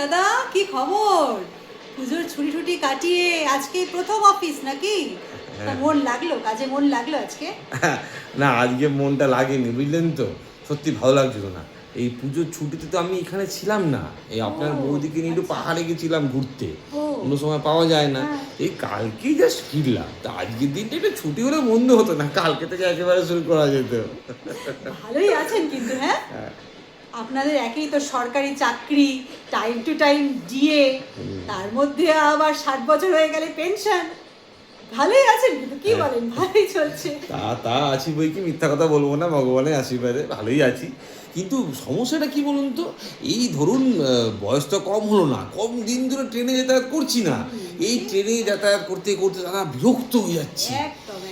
দাদা কি খবর? পুজোর ছুটি ছুটি কাটিয়ে আজকে প্রথম অফিস নাকি? তা মন লাগল কাজে মন লাগল আজকে? না আজকে মনটা লাগেনি বুঝলেন তো? সত্যি ভালো লাগছিল না। এই পুজোর ছুটিতে তো আমি এখানে ছিলাম না। এই আপনার বৌদিকে নিয়ে একটু পাহাড়ে গেছিলাম ঘুরতে। কোনো সময় পাওয়া যায় না। হ্যাঁ। এই কালকেই জাস্ট ফিরলাম। তা আজকের দিনটা একটু ছুটি হলে বন্ধ হতো না। কালকে থেকে একেবারে শুরু করা যেত। ভালোই আছেন কিন্তু হ্যাঁ? হ্যাঁ। আপনাদের একেই তো সরকারি চাকরি টাইম টু টাইম ডিএ তার মধ্যে আবার ষাট বছর হয়ে গেলে পেনশন ভালোই আছেন কিন্তু কি হ্যাঁ। বলেন? ভালোই চলছে। তা তা আছি বই কি মিথ্যা কথা বলব না ভগবানের আশীর্বাদে ভালোই আছি। কিন্তু সমস্যাটা কি বলুন তো? এই ধরুন বয়স তো কম হলো না কম দিন ধরে ট্রেনে যাতায়াত করছি না। এই ট্রেনে যাতায়াত করতে করতে তারা বিরক্ত হয়ে যাচ্ছে।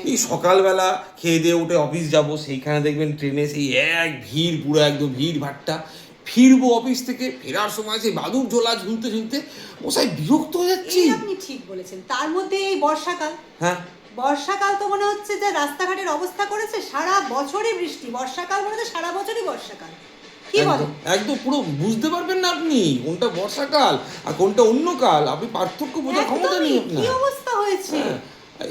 এই সকালবেলা খেয়ে দিয়ে উঠে অফিস যাব সেইখানে দেখবেন ট্রেনে সেই এক ভিড় পুরো একদম ভিড় ভাট্টা। ফিরবো অফিস থেকে ফেরার সময় সেই বাদুর ঝোলা ঝুলতে ঝুলতে মশাই বিরক্ত হয়ে যাচ্ছি। আপনি ঠিক বলেছেন তার মধ্যে এই বর্ষাকাল। হ্যাঁ। বর্ষাকাল তো মনে হচ্ছে যে রাস্তাঘাটের অবস্থা করেছে সারা বছরই বৃষ্টি বর্ষাকাল মনে হচ্ছে সারা বছরই বর্ষাকাল। কি একদম পুরো বুঝতে পারবেন না আপনি কোনটা বর্ষাকাল আর কোনটা অন্য কাল আপনি পার্থক্য বোঝার ক্ষমতা নেই একদমই, কি অবস্থা হয়েছে? হ্যাঁ,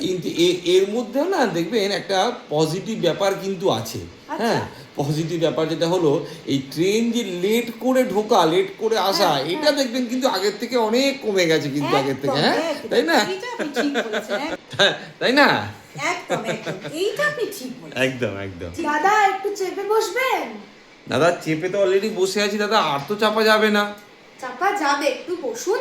কিন্তু এর মধ্যেও না দেখবেন একটা পজিটিভ ব্যাপার কিন্তু আছে। আচ্ছা। হ্যাঁ পজিটিভ ব্যাপার যেটা হলো এই ট্রেন যে লেট করে ঢোকা লেট করে আসা হ্যাঁ, এটা দেখবেন কিন্তু আগের থেকে অনেক কমে গেছে কিন্তু আগের থেকে হ্যাঁ? তাই না? তাই না? একদম একদম। দাদা একটু চেপে বসবেন? দাদা চেপে তো অলরেডি বসে আছি দাদা আর তো চাপা যাবে না। চাপা যাবে একটু বসুন।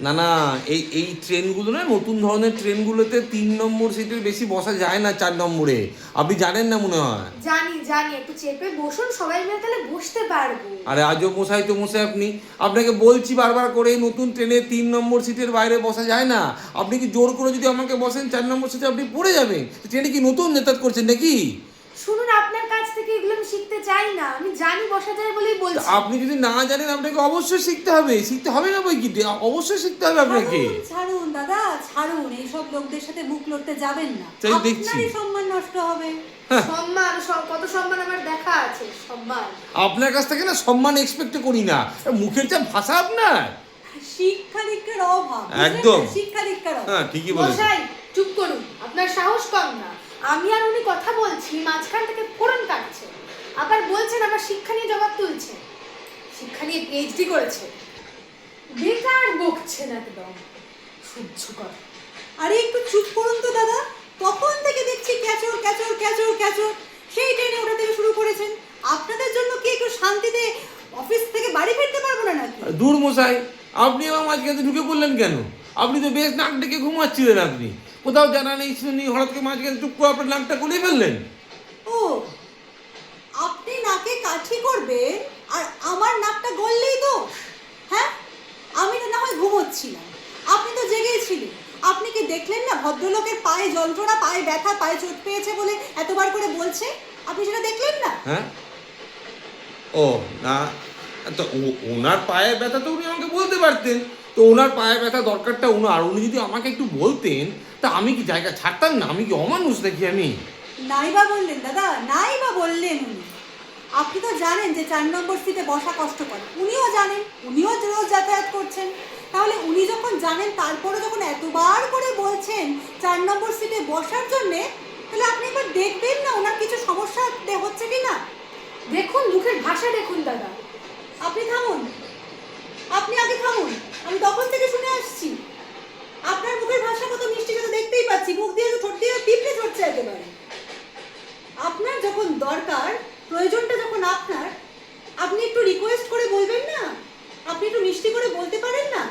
না না এই এই ট্রেনগুলো না নতুন ধরনের ট্রেনগুলোতে তিন নম্বর সিটের বেশি বসা যায় না চার নম্বরে। আপনি জানেন না মনে হয়? জানি জানি একটু চেপে বসুন সবাই মিলে তাহলে বসতে পারব। আরে আজও মশাই তো মশাই আপনি। আপনাকে বলছি বারবার করে এই নতুন ট্রেনে তিন নম্বর সিটের বাইরে বসা যায় না। আপনি কি জোর করে যদি আমাকে বসেন চার নম্বর সিটে আপনি পড়ে যাবেন? ট্রেনে কি নতুন নেতাত করছেন নাকি? শুনুন আপনার কাছ থেকে এগুলো আমি শিখতে চাই না আমি জানি বসা যায় বলেই বলছি। আপনি যদি না জানেন আপনাকে অবশ্যই শিখতে হবে শিখতে হবে না বই কি অবশ্যই শিখতে হবে আপনাকে। ছাড়ুন, দাদা ছাড়ুন এইসব লোকদের সাথে মুখ লড়তে যাবেন না। তাই দেখছি। আপনারই সম্মান নষ্ট হবে। সম্মান কত সম্মান আমার দেখা আছে সম্মান। আপনার কাছ থেকে না সম্মান এক্সপেক্ট করি না। মুখের যা ভাষা আপনার। শিক্ষা দীক্ষার অভাব একদম। শিক্ষা দীক্ষার অভাব। হ্যাঁ ঠিকই বলেছেন। চুপ করুন আপনার সাহস কম না। আমি আর উনি কথা বলছি, মাঝখান থেকে ফোড়ন কাটছে। আবার বলছেন আমার শিক্ষা নিয়ে জবাব তুলছে। শিক্ষা নিয়ে পিএইচডি করেছে। বেকার বকছেন একদম। সহ্য কর। আরে একটু চুপ করুন তো, দাদা। তখন থেকে দেখছি ক্যাচর ক্যাচর ক্যাচর ক্যাচর। সেই ট্রেনে ওটা থেকে শুরু করেছেন। আপনাদের জন্য কি একটু শান্তিতে অফিস থেকে বাড়ি ফিরতে পারব না নাকি? দূর মশাই আপনি আমার মাঝখানে ঢুকে পড়লেন কেন? আপনি তো বেশ নাক ডেকে ঘুমাচ্ছিলেন আপনি। কোথাও জানা নেই নেই হঠাৎ করে মাঝখানে চুপ করে আপনার নাকটা গলিয়ে ফেললেন? ও আপনি নাকে কাঠি করবেন আর আমার নাকটা গললেই তো? হ্যাঁ? আমি তো না হয় ঘুমোচ্ছিলাম। আপনি তো জেগেই ছিলেন। আপনি কি দেখলেন না ভদ্রলোকের পায়ে যন্ত্রণা পায়ে ব্যথা পায়ে চোট পেয়েছে বলে এতবার করে বলছে? আপনি সেটা দেখলেন না? হ্যাঁ? ও না তো ওনার পায়ে ব্যথা তো উনি আমাকে বলতে পারতেন। তো ওনার পায়ে ব্যথা দরকারটা ওনার। উনি যদি আমাকে একটু বলতেন তা আমি কি জায়গা ছাড়তাম না? আমি কি অমানুষ নাকি আমি? নাই বা বললেন দাদা নাই বা বললেন উনি। আপনি তো জানেন যে চার নম্বর সিটে বসা কষ্টকর। উনিও জানেন উনিও রোজ যাতায়াত করছেন। তাহলে উনি যখন জানেন তারপরে যখন এতবার করে বলছেন চার নম্বর সিটে বসার জন্যে তাহলে আপনি একবার দেখবেন না ওনার কিছু সমস্যা হচ্ছে কি না দেখুন মুখের ভাষা দেখুন দাদা। আপনি থামুন। আপনি আগে থামুন। আমি তখন থেকে শুনে আসছি। আপনার মুখের ভাষা কত মিষ্টি সেটা দেখতেই পাচ্ছি, মুখ দিয়ে তো ঠোঁট দিয়ে পিঁপড়ে চড়ছে একেবারে। আপনার যখন দরকার, প্রয়োজনটা যখন আপনার, আপনি একটু রিকোয়েস্ট করে বলবেন না? আপনি একটু মিষ্টি করে বলতে পারেন না?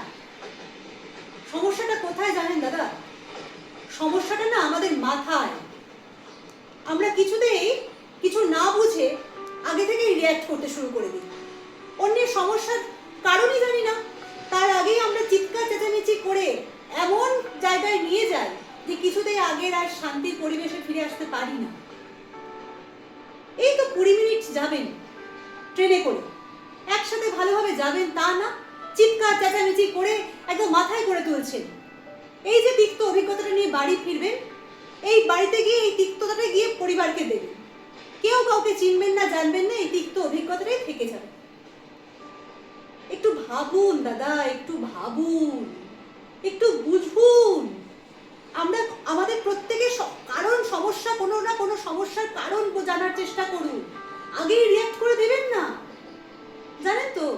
সমস্যাটা কোথায় জানেন দাদা? সমস্যাটা না আমাদের মাথায়। আমরা কিছুতেই কিছু না বুঝে আগে থেকেই রিয়্যাক্ট করতে শুরু করে দিই। অন্যের সমস্যার কারণই জানি না। তার আগেই আমরা চিৎকার, চেঁচামেচি করে এমন জায়গায় নিয়ে যাই যে কিছুতেই আগের আর শান্তির পরিবেশে ফিরে আসতে পারি না। এই তো কুড়ি মিনিট যাবেন ট্রেনে করে। একসাথে ভালোভাবে যাবেন তা না, চিৎকার, চেঁচামেচি করে একদম মাথায় করে তুলছেন। এই যে তিক্ত অভিজ্ঞতাটা নিয়ে বাড়ি ফিরবেন, এই বাড়িতে গিয়ে এই তিক্ততাটা গিয়ে পরিবারকে দেবেন। কেউ কাউকে চিনবেন না, জানবেন না, এই তিক্ত অভিজ্ঞতাটাই থেকে যাবে। ভাবুন, দাদা, একটু ভাবুন, একটু বুঝুন। আমরা আমাদের প্রত্যেকের কারণ সমস্যা কোনো না কোনো সমস্যার কারণ জানার চেষ্টা করুন। আগেই রিয়াক্ট করে দেবেন না। জানেন তো,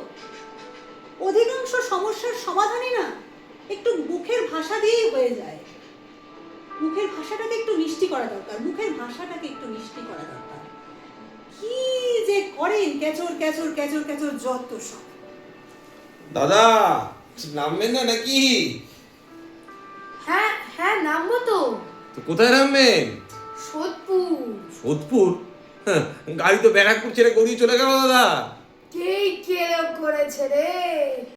অধিকাংশ সমস্যার সমাধানই না, একটু মুখের ভাষা দিয়েই হয়ে যায়। মুখের ভাষাটাকে একটু মিষ্টি করা দরকার, মুখের ভাষাটাকে একটু মিষ্টি করা দরকার। কি যে করেন, কেচর কেচর কেচর কেচর, যত সব। দাদা নামবেন না নাকি? হ্যাঁ হ্যাঁ নামবো তো। তো কোথায় নামবেন? সোদপুর। সোদপুর? হ্যাঁ, গাড়ি তো ব্যারাকপুর ছেড়ে গড়িয়ে চলে গেল দাদা। কে কে করেছে রে?